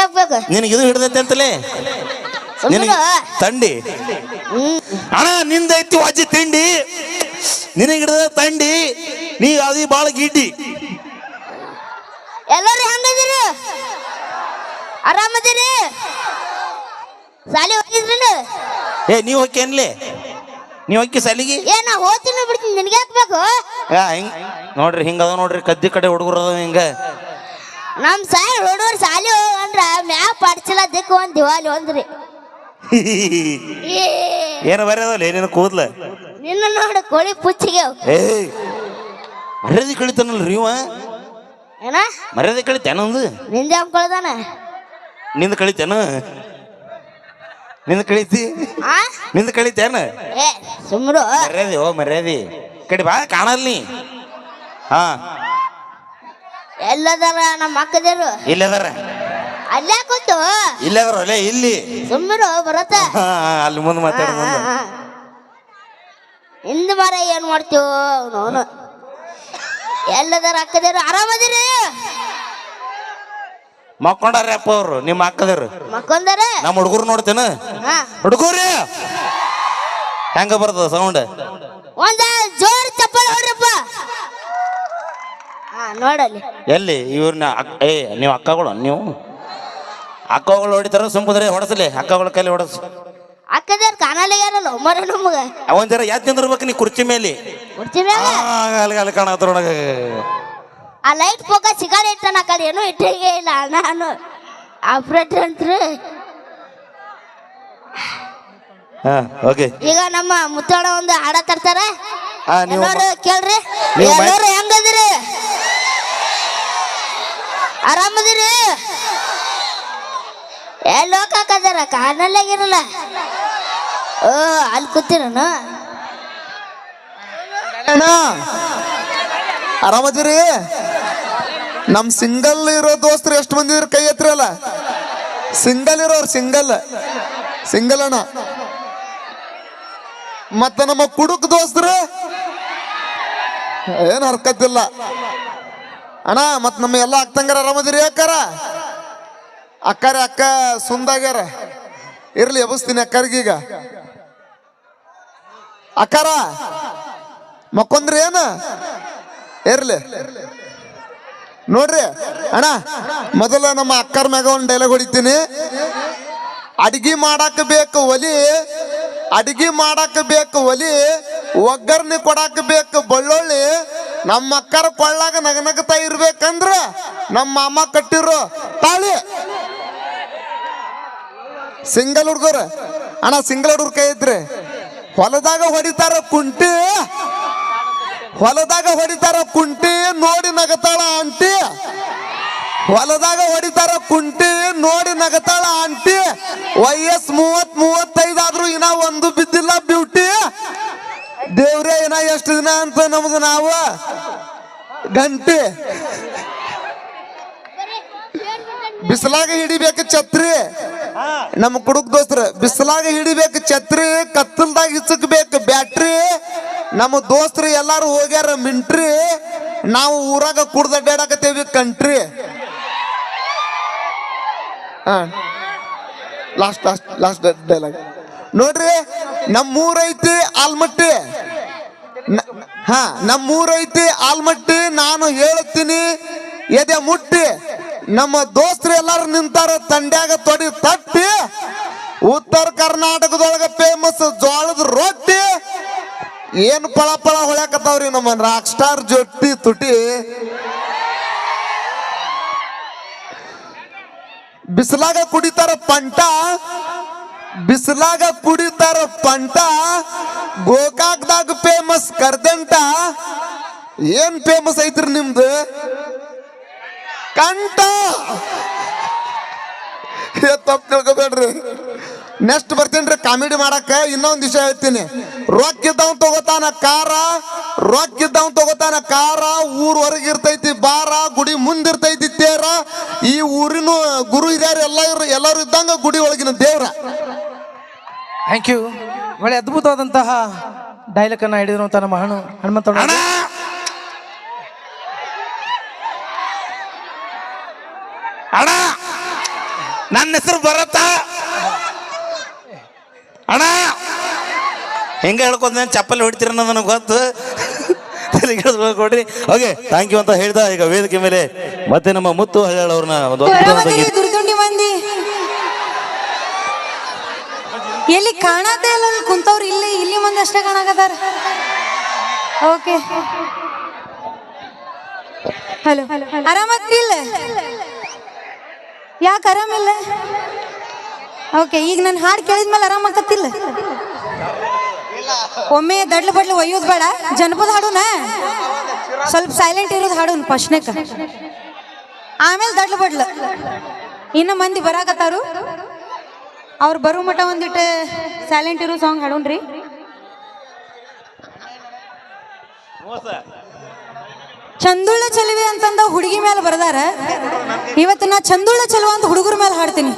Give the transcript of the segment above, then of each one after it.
ಹಾಕ್ಬೇಕು ನಿನಗೆ ಇದು ಹಿಡ್ದೈತೆ ಅಂತಲೇ? ನಿನಗೆ ತಂಡಿ. ಅಣ್ಣ ನಿಂದೈತಿ ವಾಜಿ ತಿಂಡಿ. ನಿನಗೆ ಹಿಡ್ದ ತಂಡಿ. ನೀ ಅದು ಭಾಳ ಗಿಡ್ಡಿ ಎಲ್ಲರೂ ಹೆಂಗದಿರಿ ಆರಾಮದಿರಿ? ಸಾಲಿ ಹೋಗಿದ್ರಿ ಏ ನೀವು ಹೋಗಿ ಅನ್ಲಿ ನೀವು ಹೋಗಿ ಸಾಲಿಗೆ ಏ ನಾ ಹೋಗ್ತೀನಿ ಬಿಡ್ತೀನಿ. ನಿನಗೆ ಹಾಕ್ಬೇಕು ಯಾ ಹಿಂಗ್. ನೋಡ್ರಿ ಹಿಂಗದ ನೋಡ್ರಿ. ಕದ್ದಿ ಕಡೆ ಹುಡುಗರು ಅದಾವ ಹಿಂಗ. ನಮ್ ಸಾಯಿ ಹುಡುಗರು ಸಾಲಿ ಹೋಗಂದ್ರ ಮ್ಯಾಪ್ ಪಡ್ಸಿಲ್ಲ ದಿಕ್ಕು ಒಂದ್ ದಿವಾಲಿ ಒಂದ್ರಿ. ಏನು ಬರೆಯೋದಲ್ಲ ಏನೇನು ಕೂದ್ಲ? ನಿನ್ನ ನೋಡು ಕೋಳಿ ಪುಚ್ಚಿಗೆ ಏ ಮರ್ಯಾದೆ ಕಳಿತಾನಲ್ರಿ ಇವ? ಏನ? ಮರ್ಯಾದೆ ಕಳಿತೇನೊಂದು ನಿಂದೆ? ಅಂದ್ಕೊಳ್ದಾನ ನಿಂದ ಕಳಿತೇನ? ನಿಂದ ಕಳಿತಿ? ಆ? ನಿಂದ ಕಳಿತೇನ? ಏ ಸುಮ್ರು. ಮರ್ಯಾದೆ ಓ ಮರ್ಯಾದೆ. ಕಡೆ ಬಾ ಕಾಣಲ್ ನೀ. ಹಾ. ಎಲ್ಲದಾರ ನಮ್ಮ ಅಕ್ಕದಿರು ಇಲ್ಲದಾರ ಅಲ್ಲೇ ಕೂತು. ಇಲ್ಲದಾರ ಅಲ್ಲೇ ಇಲ್ಲಿ. ಸುಮ್ಮರು ಬರತ್ತ. ಹಾ ಅಲ್ಲಿ ಮುಂದೆ ಮಾತಾಡ ಮುಂದೆ. ಹಿಂದ್ ಮರ ಏನ್ ಮಾಡ್ತೀವೋ ಅವನು. ಎಲ್ಲದಾರ ಅಕ್ಕದಿರು ಆರಾಮದಿರಿ? ಮಕ್ಕೊಂಡಾರಪ್ಪ ಅವ್ರು ನಿಮ್ಮ ಅಕ್ಕದರು ಮಕ್ಕೊಂದಾರ ನಮ್ಮ ಹುಡುಗರು ನೋಡ್ತೇನೆ? ಹಾ. ಹುಡುಗರು ಹೆಂಗ ಬರ್ತದ ಸೌಂಡ್? ಒಂದ ಜೋರ್ ಚಪ್ಪಲ್ ಹೊಡ್ರಪ್ಪ ಹಾ ನೋಡಲ್ಲಿ. ಎಲ್ಲಿ? ಇವ್ರನ್ನ ಏ ನೀವು ಅಕ್ಕಗಳು ನೀವು? ಅಕ್ಕಗಳು ಹೊಡಿತಾರ ಸುಂಪುದ್ರೆ ಹೊಡಸಲಿ ಅಕ್ಕಗಳ ಕೈಲಿ ಹೊಡಸು. ಅಕ್ಕದೇರ್ ಕಾಣಲ್ಲ ಯಾರಲ್ಲ ಮರ ನಮಗ. ಜರ ಯಾತ್ ನಿಂದಿರ್ಬೇಕು ನೀ ಕುರ್ಚಿ ಮೇಲೆ. ಕುರ್ಚಿ ಮೇಲೆ? ಆ, ಅಲ್ಲಿ ಅಲ್ಲಿ ಕಾಣತ್ರೊಳಗ ಆ ಲೈಟ್ ಪೋಕ ಸಿಗಾರೇಟ್ ಆ ಕಡೆ ಏನೂ ಇಟ್ಟಿಗೆ ಇಲ್ಲ ನಾನು ಆಪರೇಟರ್ ಅಂತ್ರಿ. ಹಾ ಓಕೆ ಈಗ ನಮ್ಮ ಮುತ್ತೋಣ ಒಂದು ಹಾಡ ತರ್ತಾರೆ. ಎಲ್ಲರೂ ಕೇಳ್ರಿ. ಎಲ್ಲರೂ ಹೆಂಗದಿರಿ? ಆರಾಮದಿರಿ ಲೋಕ ಹಾಕದಾರ ಕಾಣಲ್ಲಾಗಿರಲ್ಲ. ಓ, ಅಲ್ಲಿ ಕೂತಿರನು ಆರಾಮದಿರಿ? ನಮ್ ಸಿಂಗಲ್ ಇರೋ ದೋಸ್ತರು ಎಷ್ಟು ಮಂದಿ ಇದ್ರ ಕೈ ಎತ್ತಿರಲ್ಲ ಸಿಂಗಲ್ ಇರೋರು ಸಿಂಗಲ್. ಸಿಂಗಲ್ ಅಣ್ಣ. ಮತ್ತೆ ನಮ್ಮ ಕುಡುಕ್ ದೋಸ್ತರು? ಏನ್ ಹರ್ಕತ್ತಿಲ್ಲ. ಅಣ್ಣ ಮತ್ ನಮ್ಮ ಎಲ್ಲ ಅಕ್ಕಂಗಾರ ಆರಾಮದಿರಿ ಅಕ್ಕಾರ? ಅಕ್ಕಾರ ಅಕ್ಕ ಸುಂದಾಗ್ಯಾರ. ಇರ್ಲಿ ಎಬಸ್ತೀನಿ ಅಕ್ಕರಿಗೀಗ ಅಕ್ಕಾರ, ಮಕ್ಕೊಂದ್ರಿ ಏನ? ಇರ್ಲಿ. ನೋಡ್ರಿ, ಅಣ್ಣ, ಮೊದಲ ನಮ್ಮ ಅಕ್ಕರ ಮ್ಯಾಗ ಒಂದು ಡೈಲಾಗ್ ಹೊಡಿತೀನಿ. ಅಡಿಗೆ ಮಾಡಾಕ ಬೇಕು ಒಲಿ, ಅಡಿಗೆ ಮಾಡಾಕ ಬೇಕು ಒಲಿ ಒಗ್ಗರ್ನಿ ಕೊಡಾಕ ಬೇಕು ಬಳ್ಳೊಳ್ಳಿ ನಮ್ಮ ಅಕ್ಕರ ಕೊಳ್ಳಾಗ ನಗನಗತಾ ಇರ್ಬೇಕಂದ್ರ ನಮ್ಮ ಮಾಮ ಕಟ್ಟಿರೋ ತಾಳಿ. ಸಿಂಗಲ್ ಹುಡುಗರು. ಅಣ್ಣ, ಸಿಂಗಲ್ ಹುಡುಗರು ಕೈ ಐತ್ರಿ ಹೊಲದಾಗ ಹೊಡಿತಾರ ಕುಂಟಿ. ಹೊಲದಾಗ ಹೊಡಿತಾರ ಕುಂಟಿ, ನೋಡಿ ನಗತಾಳ ಆಂಟಿ. ಹೊಲದಾಗ ಹೊಡಿತಾರ ಕುಂಟಿ, ನೋಡಿ ನಗತಾಳ ಆಂಟಿ. ವಯಸ್ ಮೂವತ್ ಮೂವತ್ತೈದಾದ್ರೂ ಇನ್ನ ಒಂದು ಬಿದ್ದಿಲ್ಲ ಬ್ಯೂಟಿ. ದೇವ್ರೇ ಏನ ಎಷ್ಟು ದಿನ ಅಂತ ನಮ್ದು ನಾವ? ಗಂಟೆ. ಬಿಸಿಲಾಗ ಹಿಡಿಬೇಕು ಛತ್ರಿ. ನಮ್ಮ ಕುಡುಕ್ ದೋಸ್ತ್ರ, ಬಿಸಿಲಾಗ ಹಿಡಿಬೇಕು ಛತ್ರಿ, ಕತ್ತಲ್ದಾಗ ಇಚ್ಚಕ್ಬೇಕು ಬ್ಯಾಟ್ರಿ. ನಮ್ಮ ದೋಸ್ತ್ರು ಎಲ್ಲಾರು ಹೋಗ್ಯಾರ ಮಿಂಟ್ರಿ. ನಾವು ಊರಾಗ ಕುಡ್ದ ಅಡ್ಡಾಡಕತ್ತೇವಿ country. Last last last dialogue ನೋಡ್ರಿ, ನಮ್ಮೂರೈತಿ ಆಲ್ಮಟ್ಟಿ ಹಾ, ನಮ್ಮೂರೈತಿ ಆಲ್ಮಟ್ಟಿ, ನಾನು ಹೇಳುತ್ತೀನಿ ಎದೆ ಮುಟ್ಟಿ, ನಮ್ಮ ದೋಸ್ತರು ಎಲ್ಲಾರು ನಿಂತಾರ ತಂಡ್ಯಾಗ ತೊಡಿ ತಟ್ಟಿ, ಉತ್ತರ ಕರ್ನಾಟಕದೊಳಗ ಫೇಮಸ್ ಜೋಳದ ರೊಟ್ಟಿ, ಏನು ಪಳ ಪಳ ಹೊಳ್ಯಾಕತ್ತಾವ್ರಿ ನಮ್ಮ ರಾಕ್ ಸ್ಟಾರ್ ಜೊಟ್ಟಿ ತುಟಿ. ಬಿಸಿಲಾಗ ಕುಡಿತಾರ ಪಂಟ ಬಿಸಿಲಾಗ ಕುಡಿತಾರ ಪಂಟ, ಗೋಕಾಕ್ದಾಗ ಫೇಮಸ್ ಕರ್ದಂಟ. ಏನ್ ಫೇಮಸ್ ಐತ್ರಿ ನಿಮ್ದು? ಕಂಟ ತಪ್ಪು ತಿಳ್ಕೊಬೇಡ್ರಿ. ನೆಕ್ಸ್ಟ್ ಬರ್ತೀನಿ ಕಾಮಿಡಿ ಮಾಡಕ್ಕ. ಇನ್ನೊಂದು ವಿಷಯ ಹೇಳ್ತೀನಿ. ರೊಕ್ಕ ಇದ್ದವ್ ತಗೋತಾನ ಕಾರ ರೊಕ್ಕ ಇದ್ದವ್ ತಗೋತಾನ ಕಾರ. ಊರ್ ಹೊರಗೆ ಇರ್ತೈತಿ ಬಾರ, ಗುಡಿ ಮುಂದಿರ್ತೈತಿ ತೇರ. ಈ ಊರಿನ ಗುರು ಹಿರಿಯರು ಎಲ್ಲ ಎಲ್ಲರೂ ಇದ್ದಂಗ ಗುಡಿ ಒಳಗಿನ ದೇವ್ರ. ಥ್ಯಾಂಕ್ ಯು ಒಳ್ಳೆ ಅದ್ಭುತವಾದಂತಹ ಡೈಲಾಗ್ ಅನ್ನ ಹಿಡಿದಿರುವಂತ ನಮ್ಮ ಹಣ್ಣು ಹನುಮಂತ ಅಣ್ಣ! ಅಣ್ಣ! ನನ್ನ ಹೆಸರು ಭರತ. ಅಣ್ಣ! ಹೆಂಗೆ ಹೇಳ್ಕೊಂಡ್ ಚಪ್ಪಲಿ ಹೊಡಿತೀರ ಅನ್ನೋದು ನನಗೆ ಗೊತ್ತು. ಕೊಡ್ರಿ ಓಕೆ ಥ್ಯಾಂಕ್ ಯು ಅಂತ ಹೇಳ್ದ. ಈಗ ವೇದಿಕೆ ಮೇಲೆ ಮತ್ತೆ ನಮ್ಮ ಮುತ್ತು ಹಳ್ಳ ಅವ್ರನ್ನ ಒಂದು ಅದ್ಭುತವಾದ ಬರವದಿರಿ ಗೀತೆ- ದುರ್ದುಂಡಿ ಮಂದಿ ಎಲ್ಲಿ ಕಾಣದೇ ಇಲ್ಲ, ಅಲ್ಲಿ ಕುಂತವ್ರು ಇಲ್ಲಿ ಇಲ್ಲಿ ಮಂದಿ ಅಷ್ಟೇ ಕಾಣಕತ್ತಾರ. ಓಕೆ ಹಲೋ ಆರಾಮತ್ತಿಲ್ಲ ಯಾಕೆ ಆರಾಮಿಲ್ಲ? ಓಕೆ ಈಗ ನನ್ನ ಹಾಡು ಕೇಳಿದ್ಮೇಲೆ ಆರಾಮಾಕತ್ತಿಲ್ಲ ಒಮ್ಮೆ ದಡ್ಲು ಬಡ್ಲು ಒಯ್ಯೋದು ಬೇಡ ಜನಪದ ಹಾಡುನ? ಸ್ವಲ್ಪ ಸೈಲೆಂಟ್ ಇರೋದು ಹಾಡುನ್ ಫಸ್ಟ್ನೇಕ. ಆಮೇಲೆ ದಡ್ಲು ಬಡ್ಲು. ಇನ್ನು ಮಂದಿ ಬರಾಕತ್ತಾರು? ಅವ್ರು ಬರೋ ಮಟ ಒಂದಿಟ್ಟು ಸೈಲೆಂಟ್ ಇರೋ ಸಾಂಗ್ ಹಾಡೋಣ್ರಿ. ಚಂದುಳ್ಳ ಚಲುವೆ ಅಂತಂದ ಹುಡುಗಿ ಮೇಲೆ ಬರ್ದಾರ. ಇವತ್ತು ನಾ ಚಂದುಳ್ಳ ಚಲುವ ಅಂತ ಹುಡುಗರ ಮೇಲೆ ಹಾಡ್ತೀನಿ.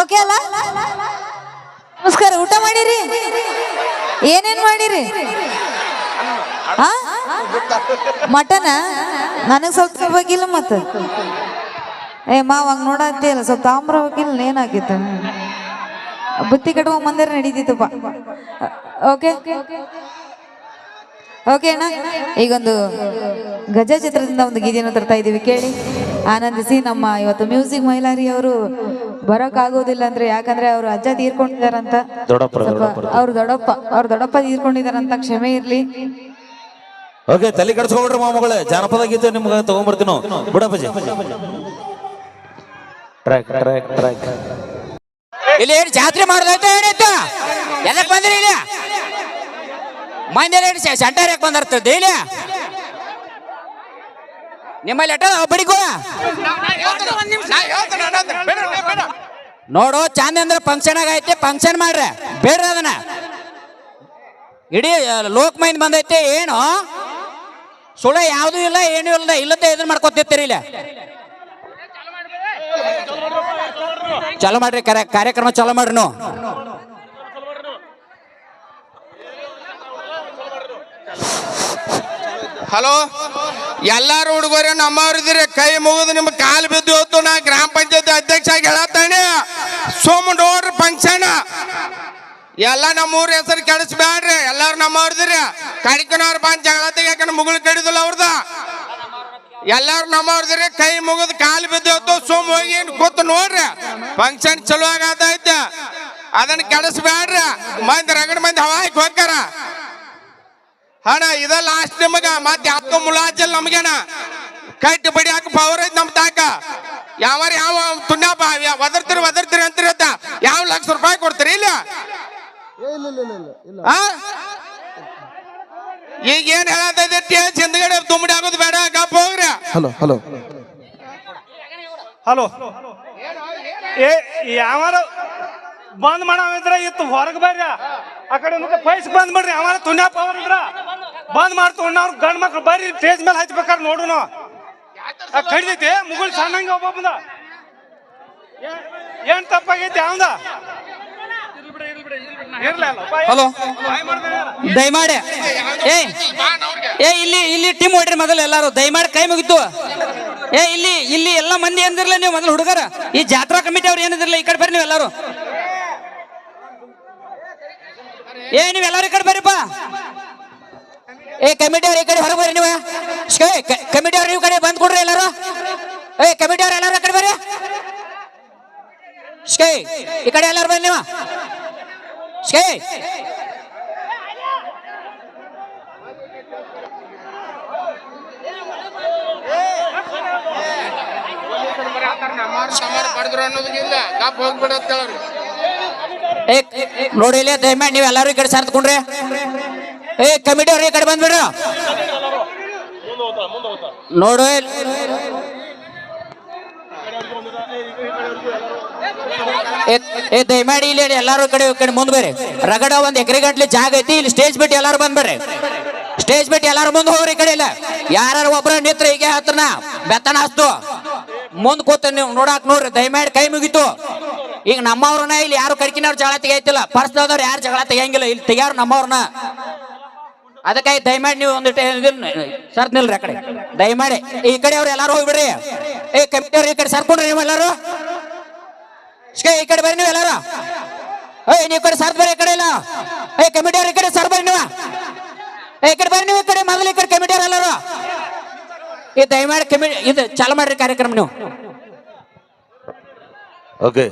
ಓಕೆ ಅಲ್ಲ? ನಮಸ್ಕಾರ, ಊಟ ಮಾಡಿರಿ? ಏನೇನ್ ಮಾಡಿರಿ? ಮಟನ? ನನಗೆ ಸ್ವಲ್ಪ ಹೋಗಿಲ್ಲ ಮತ್ತೆ. ಏ ಮಾವಾಗ ನೋಡತ್ತಿಲ್ಲ ಸ್ವಲ್ಪ ತಾಮ್ರ ಹೋಗಿಲ್ಲ ಏನಾಗಿತ್ತು? ಬುತ್ತಿ ಕಟ್ಟುವ ಮಂದಿರ ನಡೀತಿತ್ತಪ್ಪ. ಓಕೆ ಓಕೆ ಅಣ್ಣ. ಈಗೊಂದು ಗಜ ಚಿತ್ರದಿಂದ ಒಂದು ಗೀತೆಯನ್ನು ತರ್ತಾ ಇದ್ದೀವಿ ಕೇಳಿ. ಆನಂದಿಸಿ ನಮ್ಮ ಇವತ್ತು ಮ್ಯೂಸಿಕ್ ಮೈಲಾರಿ ಅವರು ಬರೋಕ್ಕಾಗೋದಿಲ್ಲ ಅಂದ್ರೆ ಯಾಕಂದ್ರೆ ಅವರು ಅಜ್ಜ ತೀರ್ಕೊಂಡಿದಾರಂತ. ಅವ್ರ ದೊಡ್ಡಪ್ಪ ಅವ್ರ ದೊಡ್ಡಪ್ಪ ತೀರ್ಕೊಂಡಿದಾರಂತ ಕ್ಷಮೆ ಇರ್ಲಿ. ಓಕೆ ತಲೆ ಕಡಿಸ್ಕೊಂಡ್ರಿ ಮಾಮಗಳೇ. ಜಾನಪದ ಗೀತೆ ನಿಮ್ಗೆ ತಗೊಂಡ್ಬರ್ತೀನೋ? ಬಿಡಪ್ಪಜಿ. ಟ್ರ್ಯಾಕ್ ಟ್ರ್ಯಾಕ್ ಟ್ರ್ಯಾಕ್ ಇಲ್ಲಿ ಏನು ಜಾತ್ರೆ ಮಾಡೋದೈತೆ ಏನಾಯ್ತು ಎಲ್ಲಕ್ಕೆ ಬಂದ್ರಿ ಇಲ್ಲಿ? ಮಂದಿ ಏನು ಸೆಂಟರ್ ಯಾಕೆ ಬಂದಿರ್ತದೆ ಇಲ್ಲ? ನಿಮ್ಮಲ್ಲಿ ಎಟ್ಟ ಒಬ್ಬಡಿಗೂ ನೋಡು ಚಂದ ಅಂದ್ರೆ ಫಂಕ್ಷನ್ ಆಗೈತೆ ಫಂಕ್ಷನ್ ಮಾಡ್ರಿ. ಬೇಡ್ರಿ ಅದನ್ನ. ಇಡೀ ಲೋಕ್ ಮೈಂದ್ ಬಂದೈತೆ, ಏನು? ಸುಳ್ಳ ಯಾವುದೂ ಇಲ್ಲ, ಏನೂ ಇಲ್ಲ ಇಲ್ಲದೆ ಇದನ್ನ ಮಾಡ್ಕೊತಿರ್ತೀರಿ ಇಲ್ಲಿ. ಚಾಲು ಮಾಡ್ರಿ, ಕಾರ್ಯ- ಕಾರ್ಯಕ್ರಮ ಚಾಲು ಮಾಡ್ರಿ ನೀವು ಹಲೋ? ಎಲ್ಲಾರು ಹುಡುಗರು ನಮ್ಮವ್ರಿದ್ರೆ ಕೈ ಮುಗಿದು ನಿಮ್ಗೆ ಕಾಲು ಬಿದ್ದು ಹೋತು, ನಾ ಗ್ರಾಮ ಪಂಚಾಯತ್ ಅಧ್ಯಕ್ಷ ಆಗಿ ಹೇಳತ್ತಾನೆ. ಸೋಮ ನೋಡ್ರಿ ಫಂಕ್ಷನ್ ಎಲ್ಲ ನಮ್ಮೂರ ಹೆಸರು ಕೆಡಿಸ್ಬೇಡ್ರಿ ಎಲ್ಲಾರು ನಮ್ಮವ್ರದಿರಿ ಕಡಿಕನವ್ರ ಬಂದ್ ಜಗಳ ತೆಗಿಯಾಕ ಮುಗುಳು ಕಡಿದಿಲ್ಲ ಅವ್ರದ. ಎಲ್ಲಾರು ನಮ್ಮವ್ರದಿರಿ ಕೈ ಮುಗಿದ್ ಕಾಲು ಬಿದ್ದು ಸುಮ್ ಹೋಗಿ ಕೂತು ನೋಡ್ರಿ. ಫಂಕ್ಷನ್ ಚಲೋ ಆಗತೈತೆ ಅದನ್ನ ಕೆಡಿಸ್ಬ್ಯಾಡ್ರಿ ಮಂದಿ ರಗಡ್ ಮಂದಿ ಹವಾಯ್ಕ್ ಹೋಗ್ತಾರ ಹಣ ಇದ ಲಾಸ್ಟ್ ನಿಮಗ ಮತ್ತೆ ಯಾಕ ಮುಲಾಜಲ್ ನಮಗೇನ. ಕಟ್ಟಿ ಬಡಿ ಹಾಕಿ ಪವರ್ ಐತಿ ನಮ್ ತಾಕ. ಯಾವ ಯಾವ ತುಣ್ಯಪ್ಪ ಒದರ್ತಿರಿ ಒದರ್ತಿರಿ ಅಂತಿರತ್ತ ಯಾವ ಲಕ್ಷ ರೂಪಾಯಿ ಕೊಡ್ತೀರಿ ಇಲ್ಲ? ಈಗ ಏನ್ ಹೇಳತೈತಿ ಹಿಂದ್ಗಡೆ ತುಂಬಡಿ ಆಗೋದು ಬೇಡ ಗಪ್ಪ ಹೋಗ್ರಿ. Hello hello. ಹಲೋ. ಏ ಯಾವಾರ ಬಂದ್ ಮಾಡಾವಿದ್ರ ಇತ್ತು ಹೊರಗೆ ಬರ್ರಿ. ಆ ಕಡೆ ಮತ್ತೆ ಪೈಸ್ ಬಂದ್ ಮಾಡ್ರಿ ಯಾವಾರ ತುಣ್ಯಾಪ ಅವ್ರ ಇದ್ರ ಬಂದ್ ಮಾಡ್ತು ಅವ್ರ ಗಂಡ್ ಮಕ್ಳು ಬರ್ರಿ ಸ್ಟೇಜ್ ಮೇಲೆ ಹಚ್ಬೇಕಾರ ನೋಡುನು. ಆ ಕಡಿದೈತಿ ಮುಗುಳ್ ಸಣ್ಣಂಗ ಒಬ್ಬ ಏನ್- ಏನ್ ತಪ್ಪಾಗೈತಿ ಅವಂದ? ಇರ್ಲಿಲ್ಲ ಹಲೋ. ದಯಮಾಡಿ. ಏ ಏ ಇಲ್ಲಿ ಇಲ್ಲಿ ಟೀಮ್ ಹೊಡ್ರಿ ಮೊದಲು ಎಲ್ಲಾರು. ದಯಮಾಡಿ ಕೈ ಮುಗಿತು. ಏ ಇಲ್ಲಿ ಇಲ್ಲಿ ಎಲ್ಲ ಮಂದಿ ಅಂದಿರ್ಲ ನೀವು ಮೊದಲು ಹುಡುಗರ. ಈ ಜಾತ್ರಾ ಕಮಿಟಿ ಅವ್ರು ಏನಿದಿರಲ್ಲ ಈ ಕಡೆ ಬರ್ರಿ ನೀವು ಎಲ್ಲಾರು. ಏ ನೀವು ಎಲ್ಲಾರು ಈ ಕಡೆ ಬರ್ರಿಪ್ಪ. ಏ ಕಮಿಟಿ ಅವ್ರ ಈ ಕಡೆ ಹೊರಗೆ ಬರ್ರಿ ನೀವು. ಕಮಿಟಿ ಅವ್ರು ನೀವು ಕಡೆ ಬಂದ್ ಕೊಡ್ರಿ ಎಲ್ಲಾರು. ಏ ಕಮಿಟಿ ಅವ್ರು ಎಲ್ಲಾರು ಈ ಕಡೆ ಬರ್ರಿ. ಈ ಕಡೆ ಎಲ್ಲಾರು ಬರ್ರಿ ನೀವು. ಏ ನೋಡಿ ಇಲ್ಲಿ ದಯಮಾಡಿ ನೀವು ಎಲ್ಲರೂ ಈ ಕಡೆ ಸರ್ತ್ಕೊಂಡ್ರಿ ಏ ಕಮಿಟಿ ಅವ್ರ ಈ ಕಡೆ ಬಂದ್ಬಿಡ್ರಿ. ನೋಡು ಏ- ದಯಮಾಡಿ ಇಲ್ಲಿ ಎಲ್ಲಾರು ಕಡೆ ಕಡೆ ಮುಂದ್ ಬೇರೆ ರಗಡ ಒಂದ್ ಎಕರೆ ಗಂಟ್ಲೆ ಜಾಗ ಐತಿ, ಇಲ್ಲಿ ಸ್ಟೇಜ್ ಬಿಟ್ಟು ಎಲ್ಲಾರು ಬಂದ್ಬಿಡ್ರಿ ಸ್ಟೇಜ್ ಬಿಟ್ಟು ಎಲ್ಲಾರು ಮುಂದೆ ಹೋಗ್ರಿ ಕಡೆ ಇಲ್ಲ ಯಾರು ಒಬ್ರ ನಿತ್ರ ಹೀಗೆ ಹತ್ರನ ಬೆತ್ತನ ಹಸ್ತು. ಮುಂದ್ ಕೂತ ನೀವು ನೋಡಾಕ್ ನೋಡ್ರಿ, ದಯಮಾಡಿ ಕೈ ಮುಗಿತು. ಈಗ ನಮ್ಮವ್ರನ್ನ ಇಲ್ಲಿ ಯಾರು ಕಡ್ಕಿನವ್ರು ಜಗಳ ತೆಗೈತಿಲ್ಲ ಪರ್ಸ್ದವ್ರು ಯಾರು ಜಗಳ ತೆಗಿಯಂಗಿಲ್ಲ, ಇಲ್ಲಿ ತೆಗಿಯಾರು ನಮ್ಮವ್ರನ್ನ. ಅದಕ್ಕಾಗಿ ದಯಮಾಡಿ ನೀವು ಒಂದಿಟ್ಟು ಸರ್ ನಿಲ್ರಿ ಆ ಕಡೆ. ದಯಮಾಡಿ ಈ ಕಡೆ ಅವ್ರು ಎಲ್ಲಾರು ಹೋಗ್ಬಿಡ್ರಿ. ಏ, ಕಮಿಟಿ ಅವ್ರು ಈ ಕಡೆ ಸರ್ಕೊಂಡ್ರಿ ನೀವು ಈ ಕಡೆ ಬರ್ರಿ ನೀವು ಎಲ್ಲಾರು ಏಯ್, ನೀವು ಕಡೆ ಸರ್ದ್ ಬರ್ರಿ, ಈ ಕಡೆ ಇಲ್ಲ. ಏ ಕಮಿಟಿ ಅವ್ರ ಈ ಕಡೆ ಸರ್ ಬರ್ರಿ ನೀವು. ಈ ಕಡೆ ಬರ್ರಿ ನೀವು ಈ ಕಡೆ, ಮೊದಲು ಈ ಕಡೆ ಕಮಿಟಿ ಅವ್ರ ಈ ದಯಮಾಡಿ ಕಮಿಟಿ ಇದು ಚಾಲು ಮಾಡ್ರಿ ಕಾರ್ಯಕ್ರಮ ನೀವು. ಓಕೆ